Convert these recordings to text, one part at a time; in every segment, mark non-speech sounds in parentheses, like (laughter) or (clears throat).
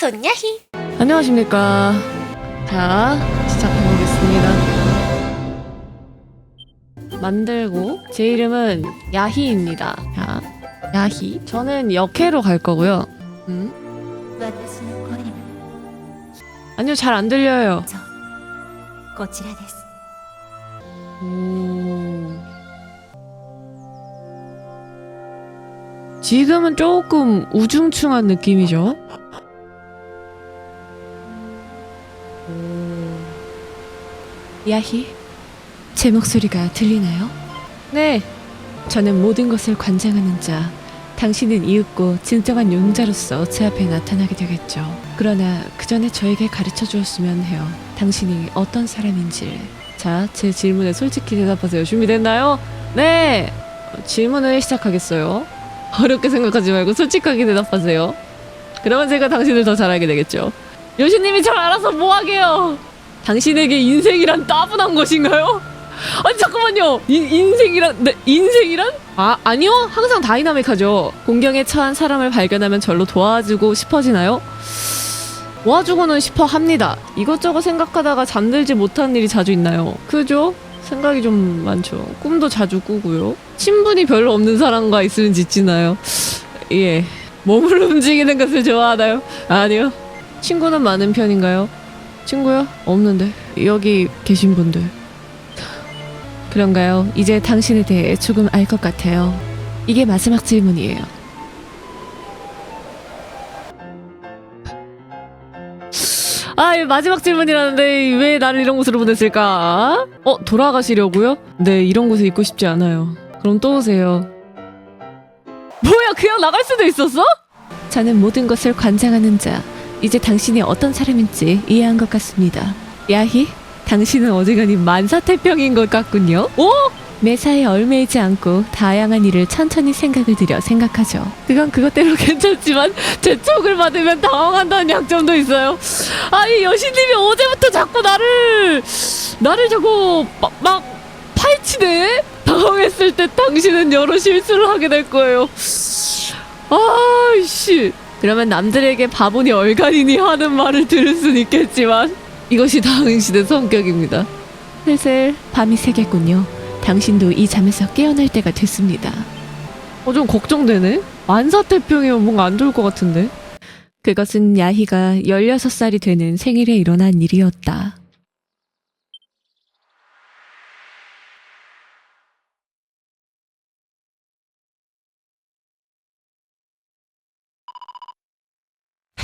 좋냐히 안녕하십니까. 자, 시작해보겠습니다. 만들고, 제 이름은 야희입니다. 자, 야희. 저는 역해로 갈 거고요. 음? 아니요, 잘 안 들려요. 오. 지금은 조금 우중충한 느낌이죠. 야희, 제 목소리가 들리나요? 네, 저는 모든 것을 관장하는 자. 당신은 이윽고 진정한 용자로서 제 앞에 나타나게 되겠죠. 그러나 그 전에 저에게 가르쳐 주었으면 해요. 당신이 어떤 사람인지. 자, 제 질문에 솔직히 대답하세요. 준비됐나요? 네! 어, 질문을 시작하겠어요. 어렵게 생각하지 말고 솔직하게 대답하세요. 그러면 제가 당신을 더 잘 알게 되겠죠. 요시님이 잘 알아서 뭐 하게요? 당신에게 인생이란 따분한 것인가요? 아니 잠깐만요. 인, 인생이란 네, 인생이란? 아 아니요. 항상 다이나믹하죠. 공경에 처한 사람을 발견하면 절로 도와주고 싶어지나요? 도와주고는 싶어 합니다. 이것저것 생각하다가 잠들지 못한 일이 자주 있나요? 그죠? 생각이 좀 많죠. 꿈도 자주 꾸고요. 친분이 별로 없는 사람과 있으면 지치나요? 예. 몸을 움직이는 것을 좋아하나요? 아니요. 친구는 많은 편인가요? 친구요? 없는데. 여기 계신 분들. 그런가요? 이제 당신에 대해 조금 알 것 같아요. 이게 마지막 질문이에요. 아, 이 마지막 질문이라는데 왜 나를 이런 곳으로 보냈을까? 어, 돌아가시려고요? 네, 이런 곳에 있고 싶지 않아요. 그럼 또 오세요. 뭐야, 그냥 나갈 수도 있었어? 저는 모든 것을 관장하는 자. 이제 당신이 어떤 사람인지 이해한 것 같습니다. 야희, 당신은 어지간히 만사태평인 것 같군요. 오! 매사에 얽매이지 않고 다양한 일을 천천히 생각을 들여 생각하죠. 그건 그것대로 (laughs) 괜찮지만 재촉을 받으면 당황한다는 약점도 있어요. 아니 여신님이 어제부터 자꾸 나를 나를 자꾸 막, 막 파헤치네. 당황했을 때 당신은 여러 실수를 하게 될 거예요. 아이씨. 그러면 남들에게 바보니 얼간이니 하는 말을 들을 순 있겠지만 이것이 당신의 성격입니다. 슬슬 밤이 새겠군요. 당신도 이 잠에서 깨어날 때가 됐습니다. 어, 좀 걱정되네. 만사태평이면 뭔가 안 좋을 것 같은데. 그것은 야희가 16살이 되는 생일에 일어난 일이었다.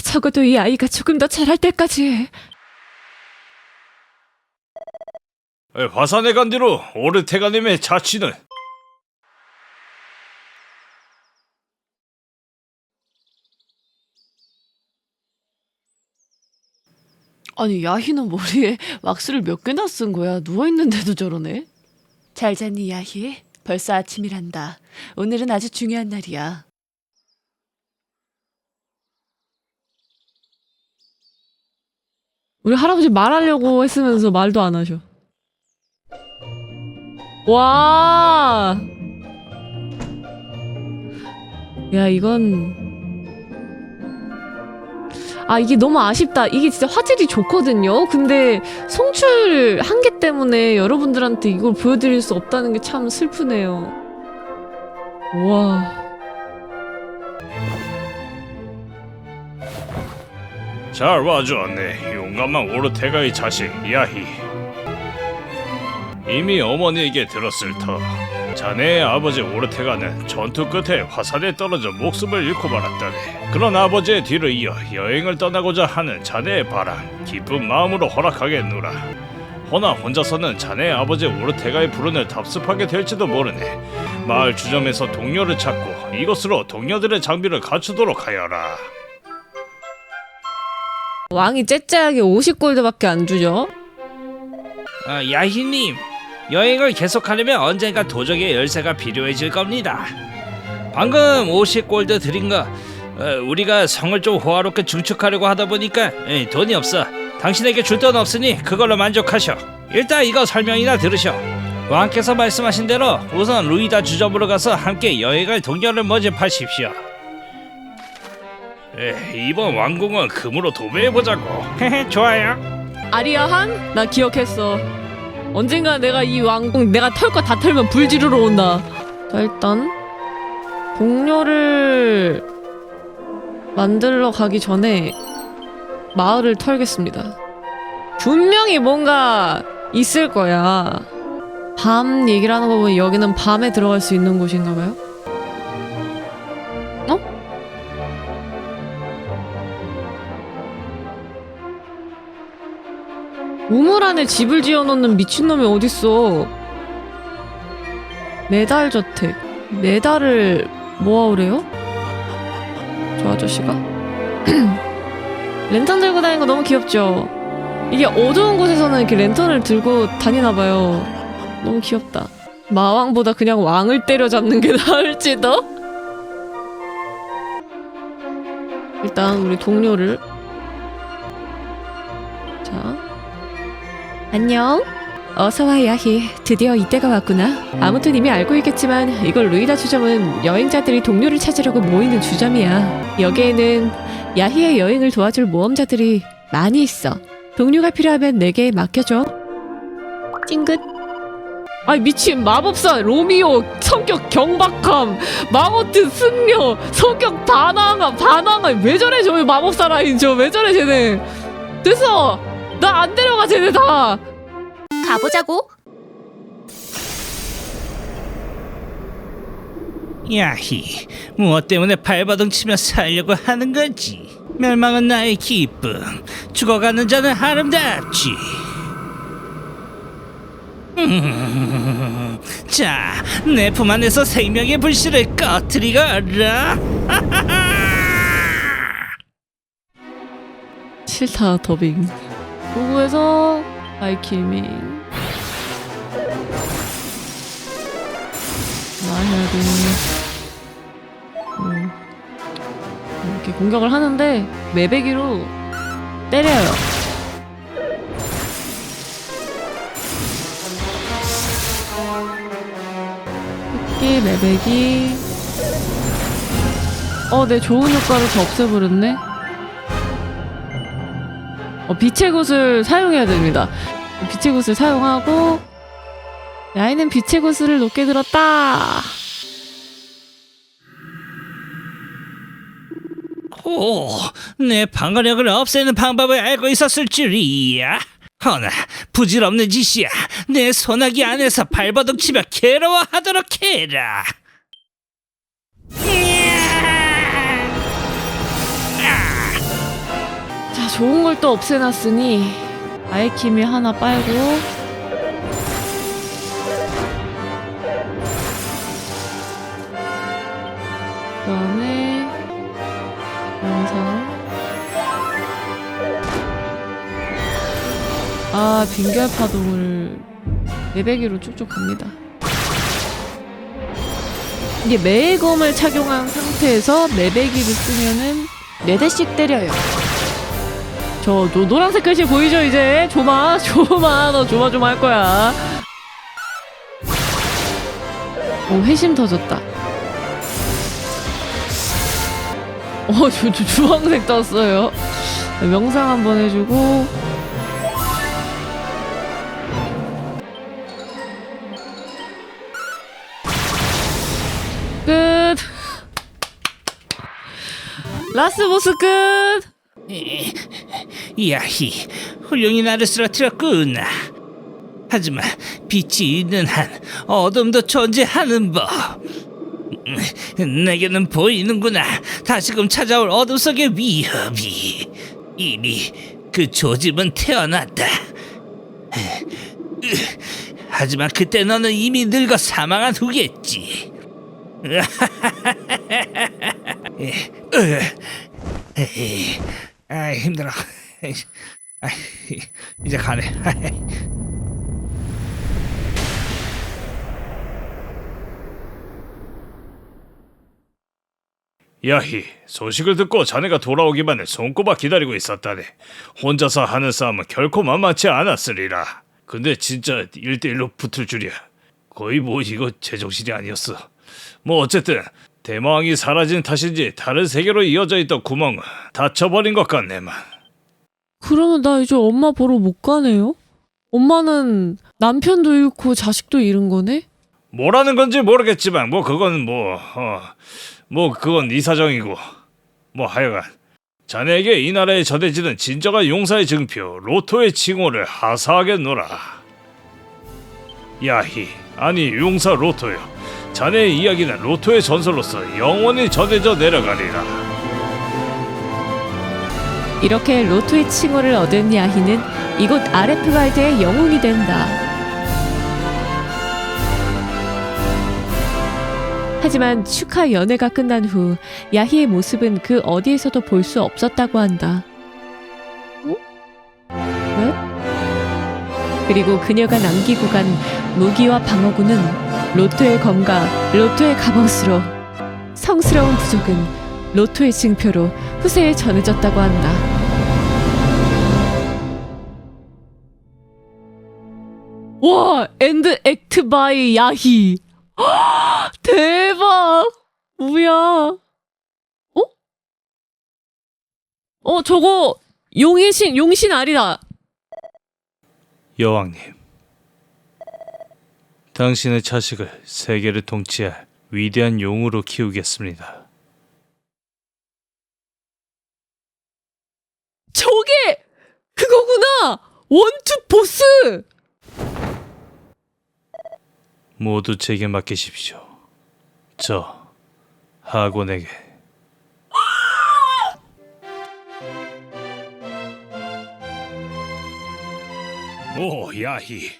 적어도 이 아이가 조금 더 자랄 때까지 화산에 간 뒤로 오르테가님의 자취는. 아니 야희는 머리에 왁스를 몇 개나 쓴 거야? 누워 있는데도 저러네? 잘 잤니 야희? 벌써 아침이란다. 오늘은 아주 중요한 날이야. 우리 할아버지 말하려고 했으면서 말도 안 하셔 와. 야, 이건 아, 이게 너무 아쉽다. 이게 진짜 화질이 좋거든요. 근데 송출 한계 때문에 여러분들한테 이걸 보여드릴 수 없다는 게 참 슬프네요. 와. 잘 와주었네. 용감한 오르테가의 자식 야히. 이미 어머니에게 들었을 터. 자네의 아버지 오르테가는 전투 끝에 화산에 떨어져 목숨을 잃고 말았다네. 그런 아버지의 뒤를 이어 여행을 떠나고자 하는 자네의 바람, 기쁜 마음으로 허락하겠노라. 허나 혼자서는 자네의 아버지 오르테가의 불운을 답습하게 될지도 모르네. 마을 주점에서 동료를 찾고 이것으로 동료들의 장비를 갖추도록 하여라. 왕이 째째하게 50골드밖에 안 주죠? 아, 야희님, 여행을 계속하려면 언젠가 도적의 열쇠가 필요해질 겁니다. 방금 50골드 드린 거 어, 우리가 성을 좀 호화롭게 중축하려고 하다 보니까 에, 돈이 없어. 당신에게 줄 돈 없으니 그걸로 만족하셔. 일단 이거 설명이나 들으셔. 왕께서 말씀하신 대로 우선 루이다 주점으로 가서 함께 여행할 동료를 모집하십시오. 에, 이번 왕궁은 금으로 도배해보자고 (laughs) 좋아요 아리아한? 나 기억했어. 언젠가 내가 이 왕궁 내가 털 거 다 털면 불 지르러 온다. 자, 일단 동료를 만들러 가기 전에 마을을 털겠습니다. 분명히 뭔가 있을 거야. 밤 얘기를 하는 거 보면 여기는 밤에 들어갈 수 있는 곳인가 봐요. 우물 안에 집을 지어놓는 미친놈이 어딨어. 메달 저택. 메달을 모아오래요? 저 아저씨가? (clears throat) 랜턴 들고 다니는 거 너무 귀엽죠? 이게 어두운 곳에서는 이렇게 랜턴을 들고 다니나봐요. 너무 귀엽다. 마왕보다 그냥 왕을 때려잡는 게 (laughs) 나을지도? 일단 우리 동료를 안녕. 어서와 야희. 드디어 이때가 왔구나. 아무튼 이미 알고 있겠지만 이걸 루이다 주점은 여행자들이 동료를 찾으려고 모이는 주점이야. 여기에는 야희의 여행을 도와줄 모험자들이 많이 있어. 동료가 필요하면 내게 맡겨줘. 찡긋. 아이 미친 마법사 로미오 성격 경박함 마모트 승려 성격 반항함 반항함 왜 저래 저 마법사 라인 저 왜 저래 쟤네 됐어 나 안 데려가 쟤네 다. 가보자고. 야히 무엇 때문에 발버둥 치며 살려고 하는 거지? 멸망은 나의 기쁨. 죽어가는 자는 아름답지. 음, 자, 내 품 안에서 생명의 불씨를 꺼트리거라. 싫다 더빙 도구에서 아이킬밍 마혈이 음. 이렇게 공격을 하는데 매배기로 때려요. 흑기 매배기. 어내 좋은 효과를 다 없애버렸네 어, 빛의 굿을 사용해야 됩니다. 빛의 굿을 사용하고 야이는 빛의 굿을 높게 들었다. 오, 내 방어력을 없애는 방법을 알고 있었을 줄이야. 허나 부질없는 짓이야. 내 소나기 안에서 발버둥 치며 괴로워하도록 해라. 좋은 걸 또 없애놨으니 아이킴이 하나 빨고 그다음에 영상 아 빙결 파동을 매배기로 쭉쭉 갑니다. 이게 매검을 착용한 상태에서 매배기를 쓰면은 네 대씩 때려요. 저, 저 노란색 글씨 보이죠 이제? 조마 (laughs) 조마 너 조마 조마 할 거야. 오 회심 터졌다. 어 (laughs) 주, 주, 주황색 떴어요. 명상 한번 해주고. 끝. 라스보스 끝 야히, 훌륭히 나를 쓰러뜨렸구나. 하지만 빛이 있는 한 어둠도 존재하는 법. 음, 내게는 보이는구나. 다시금 찾아올 어둠 속의 위협이. 이미 그 조짐은 태어났다. 하지만 그때 너는 이미 늙어 사망한 후겠지. (laughs) 아 힘들어. (laughs) 아, 이제 가네. 야희, 소식을 듣고 자네가 돌아오기만을 손꼽아 기다리고 있었다네. 혼자서 하는 싸움은 결코 만만치 않았으리라. 근데 진짜 1대1로 붙을 줄이야. 거의 뭐 이거 제정신이 아니었어. 뭐 어쨌든 대마왕이 사라진 탓인지 다른 세계로 이어져 있던 구멍은 닫혀버린 것 같네만. 그러면 나 이제 엄마 보러 못 가네요? 엄마는 남편도 잃고 자식도 잃은 거네? 뭐라는 건지 모르겠지만 뭐 그건 뭐 어, 뭐 그건 네 사정이고 뭐 하여간 자네에게 이 나라에 전해지는 진정한 용사의 증표 로토의 칭호를 하사하겠노라. 야희 아니 용사 로토요. 자네의 이야기는 로토의 전설로서 영원히 전해져 내려가리라. 이렇게 로토의 칭호를 얻은 야희는 이곳 아레프갈드의 영웅이 된다. 하지만 축하 연회가 끝난 후 야희의 모습은 그 어디에서도 볼 수 없었다고 한다. 어? 왜? 그리고 그녀가 남기고 간 무기와 방어구는 로토의 검과 로토의 갑옷으로 성스러운 부족은 로토의 징표로 후세에 전해졌다고 한다. 와, 엔드 액트 바이 야희. 대박. 뭐야? 어? 어, 저거 용신 용신 아리다. 여왕님, 당신의 자식을 세계를 통치할 위대한 용으로 키우겠습니다. 저게 그거구나. 원투 보스. 모두 제게 맡기십시오. 저 하곤에게. 오 야희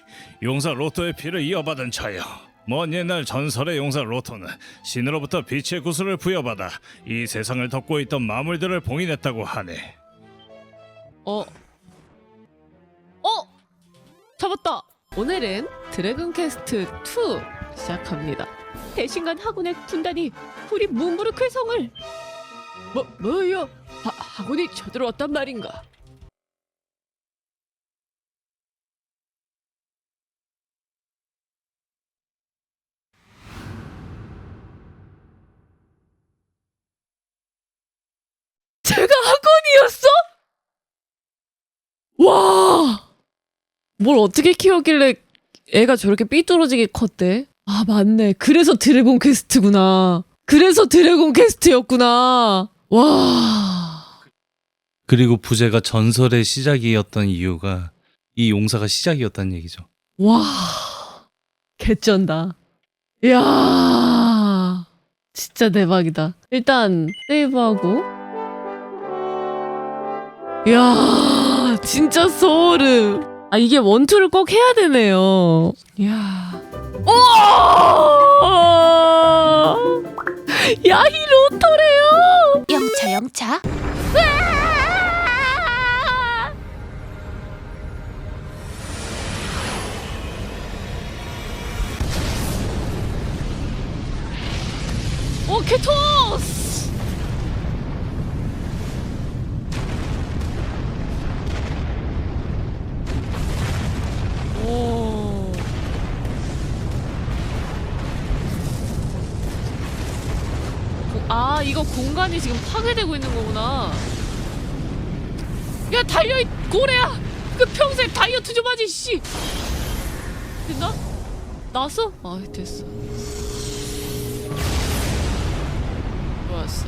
용사 로토의 피를 이어받은 자여 먼 옛날 전설의 용사 로토는 신으로부터 빛의 구슬을 부여받아 이 세상을 덮고 있던 마물들을 봉인했다고 하네 어. 어! 잡았다! 오늘은 드래곤 퀘스트 2 시작합니다. 대신간 하군의 군단이 우리 문부르크의 성을 뭐, 뭐요? 하, 하군이 쳐들어왔단 말인가? 뭘 어떻게 키웠길래 애가 저렇게 삐뚤어지게 컸대? 아, 맞네. 그래서 드래곤 퀘스트구나. 그래서 드래곤 퀘스트였구나. 와. 그리고 부제가 전설의 시작이었던 이유가 이 용사가 시작이었다는 얘기죠. 와. 개쩐다. 이야. 진짜 대박이다. 일단, 세이브하고. 이야. 진짜 소름. 아, 이게 원투를 꼭 해야 되네요. 이야. 우와! 야이 로또래요! 영차 영차. 오, 케토스! 공간이 지금 파괴되고 있는 거구나. 야, 달려, 이 고래야! 그 평생 다이어트 좀 하지, 씨! 됐나? 나왔어? 아, 됐어. 좋았어.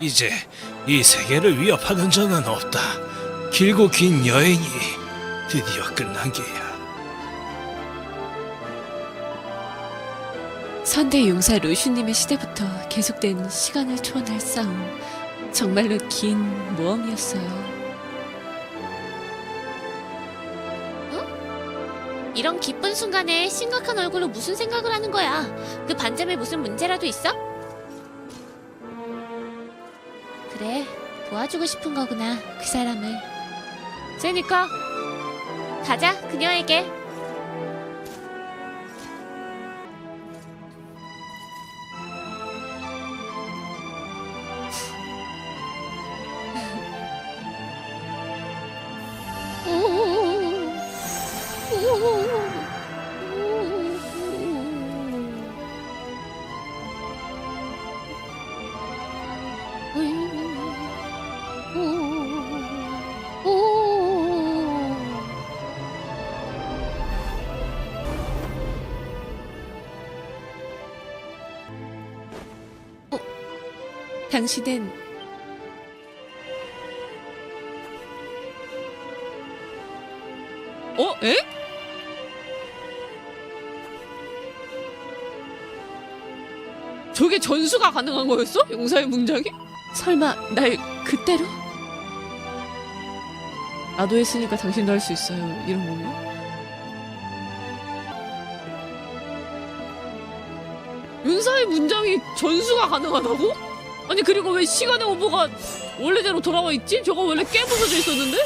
이제 이 세계를 위협하는 자는 없다. 길고 긴 여행이 드디어 끝난 게야. 선대 용사 루슈님의 시대부터 계속된 시간을 초월할 싸움. 정말로 긴 모험이었어요. 이런 기쁜 순간에 심각한 얼굴로 무슨 생각을 하는 거야? 그 반점에 무슨 문제라도 있어? 그래, 도와주고 싶은 거구나. 그 사람을. 제니까 가자, 그녀에게. 당신은 어? 에? 저게 전수가 가능한 거였어? 용사의 문장이? 설마 날 그때로? 나도 했으니까 당신도 할 수 있어요. 이런 건가? 윤사의 문장이 전수가 가능하다고? 아니 그리고 왜 시간의 오버가 원래대로 돌아와 있지? 저거 원래 깨부서져 있었는데?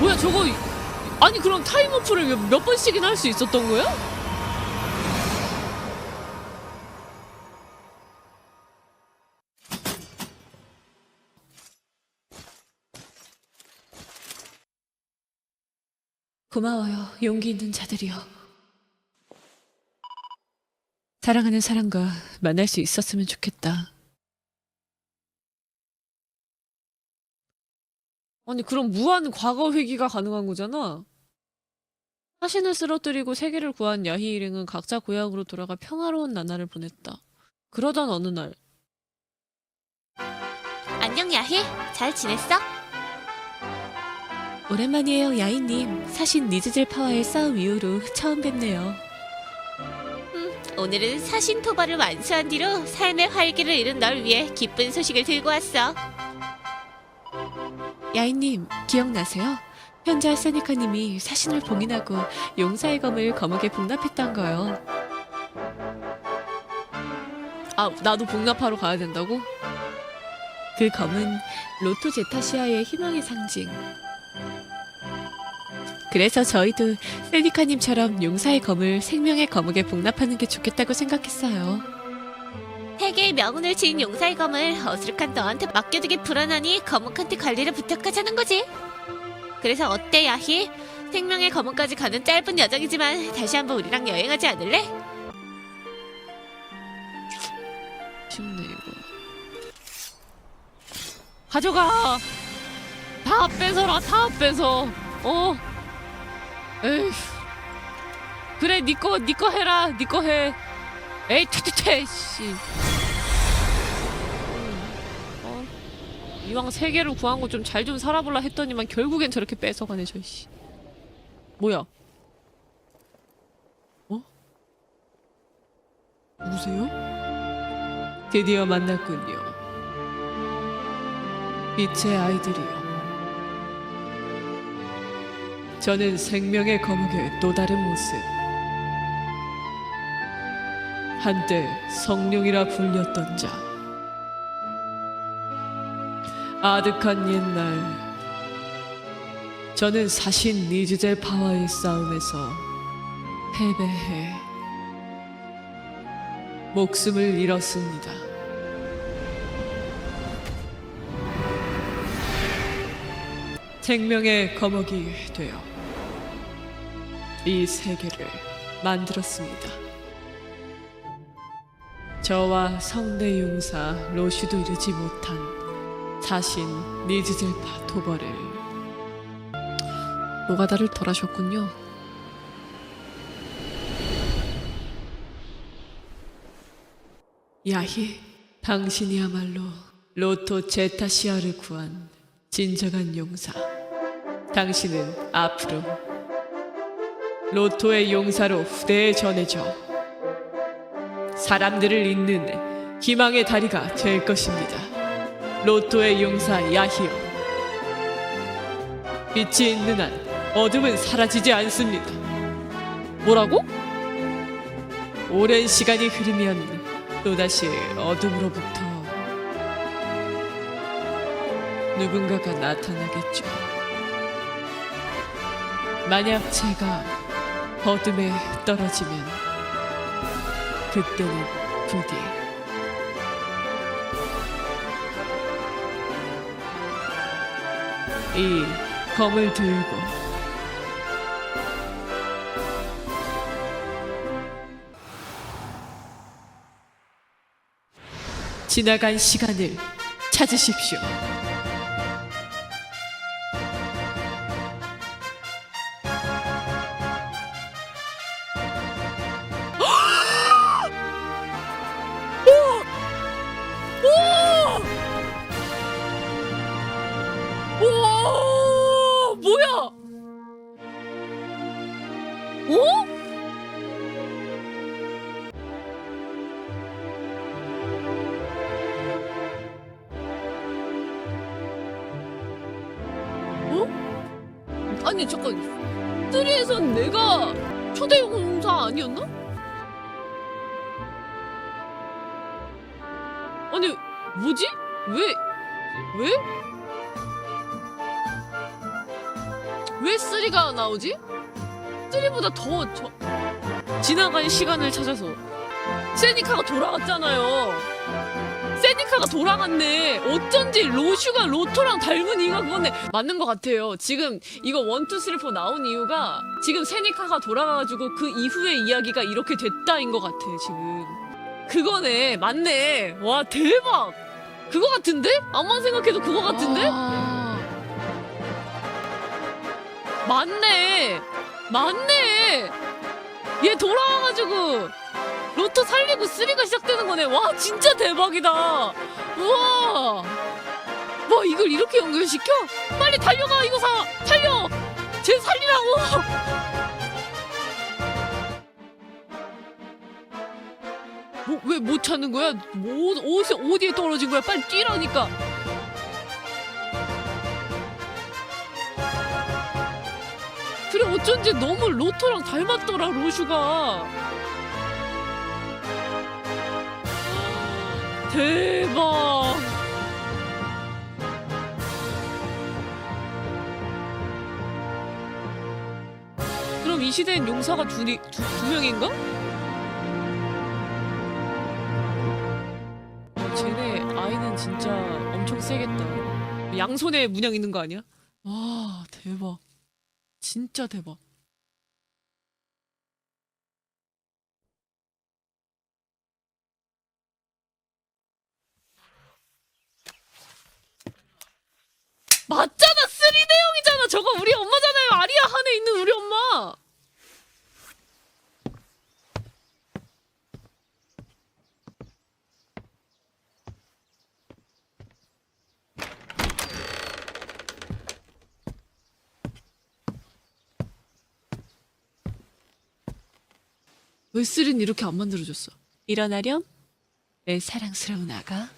뭐야 저거 아니 그럼 타임오프를 몇, 몇 번씩이나 할 수 있었던 거야? 고마워요 용기 있는 자들이여 사랑하는 사람과 만날 수 있었으면 좋겠다. 아니 그럼 무한 과거 회귀가 가능한 거잖아. 사신을 쓰러뜨리고 세계를 구한 야희 일행은 각자 고향으로 돌아가 평화로운 나날을 보냈다. 그러던 어느 날 안녕 야희 잘 지냈어? 오랜만이에요 야희님. 사신 니즈젤 파와의 싸움 이후로 처음 뵙네요. 오늘은 사신 토벌을 완수한 뒤로 삶의 활기를 잃은 널 위해 기쁜 소식을 들고 왔어 야희님 기억나세요? 현자 세니카님이 사신을 봉인하고 용사의 검을 거목에 복납했던 거요. 아 나도 복납하러 가야 된다고? 그 검은 로토 제타시아의 희망의 상징. 그래서 저희도 세니카님처럼 용사의 검을 생명의 거목에 복납하는 게 좋겠다고 생각했어요. 세계의 명운을 지닌 용사의 검을 어수룩한 너한테 맡겨두기 불안하니 거목한테 관리를 부탁하자는 거지 그래서 어때 야희? 생명의 거목까지 가는 짧은 여정이지만 다시 한번 우리랑 여행하지 않을래? 쉽네 이거. 가져가. 다 뺏어라 다 뺏어. 어. 에휴. 그래 니꺼 니꺼 해라 니꺼 해. 에이 퇴퇴퇴 씨. 음, 어. 이왕 세 개를 구한 거 좀 잘 좀 살아볼라 했더니만 결국엔 저렇게 뺏어가네 저 씨. 뭐야? 어? 누구세요? 드디어 만났군요. 빛의 아이들이요. 저는 생명의 거목의 또 다른 모습. 한때 성룡이라 불렸던 자. 아득한 옛날. 저는 사신 니즈젤 파와의 싸움에서 패배해 목숨을 잃었습니다. 생명의 거목이 되어 이 세계를 만들었습니다. 저와 성대 용사 로슈도 이르지 못한 자신 니즈젤파 도벌을 노가다를 덜하셨군요. 야히, 당신이야말로 로토 제타시아를 구한 진정한 용사. 당신은 앞으로 로토의 용사로 후대에 전해져 사람들을 잇는 희망의 다리가 될 것입니다. 로또의 용사 야히요. 빛이 있는 한 어둠은 사라지지 않습니다. 뭐라고? 오랜 시간이 흐르면 또다시 어둠으로부터 누군가가 나타나겠죠. 만약 제가 어둠에 떨어지면 그때는 부디 이 검을 들고 지나간 시간을 찾으십시오. 오 잠깐 3에선 내가 초대 용사 아니었나? 아니 뭐지? 왜? 왜? 왜 쓰리가 나오지? 쓰리보다 더 저... 지나간 시간을 찾아서 세니카가 돌아갔잖아요. 세니카가 돌아갔네. 어쩐지 로슈가 로토랑 닮은 이유가 그거네. 맞는 것 같아요. 지금 이거 원투 쓰리 포 나온 이유가 지금 세니카가 돌아가가지고 그 이후의 이야기가 이렇게 됐다인 것 같아 지금. 그거네. 맞네. 와 대박. 그거 같은데? 아무만 생각해도 그거 같은데? 맞네. 맞네. 얘 돌아와가지고 로또 살리고 쓰리가 시작되는 거네. 와 진짜 대박이다. 우와. 와 이걸 이렇게 연결시켜? 빨리 달려가 이거 사 살려. 쟤 살리라고. 뭐 왜못 찾는 거야? 뭐 어디서 어디에 떨어진 거야? 빨리 뛰라니까. 그래 어쩐지 너무 로또랑 닮았더라 로슈가 대박 그럼 이 시대엔 용사가 둘이 두, 두 명인가? 쟤네 아이는 진짜 엄청 세겠다 양손에 문양 있는 거 아니야? 와 대박 진짜 대박. 맞잖아 쓰리 내용이잖아 저거 우리 엄마잖아요 한에 있는 우리 엄마. 왜 쓰린 이렇게 안 만들어줬어? 일어나렴. 내 사랑스러운 아가?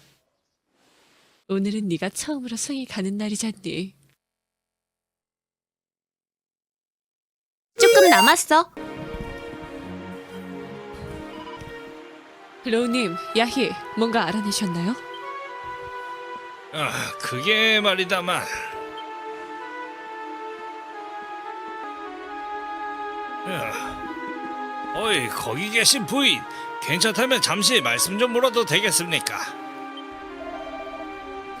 오늘은 네가 처음으로 성에 가는 날이잖니 남았어. 로우님 야희 뭔가 알아내셨나요? 아, 그게 말이다만. 야, 어이 거기 계신 부인 괜찮다면 잠시 말씀 좀 물어도 되겠습니까?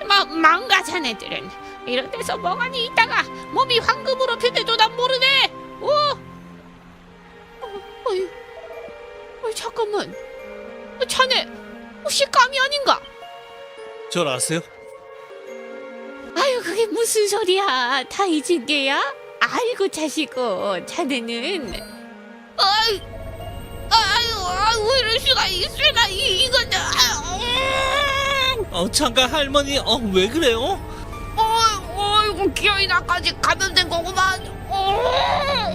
뭐 망가 자네들은 이런 데서 멍하니 있다가 몸이 황금으로 변해도 난 모르네. 오. 잠깐만. 어, 자네 혹시 감이 아닌가? 절 아세요? 아유 그게 무슨 소리야? 다 잊은 게야? 아이고 자시고 자네는 아이 아유 아유 왜 이럴 수가 있을까 이 이거는 아유, 어 잠깐 할머니 어 왜 그래요? 어, 어이구 기어이 나까지 감염된 거구만. 어, 아!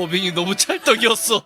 더빙이 너무 찰떡이었어.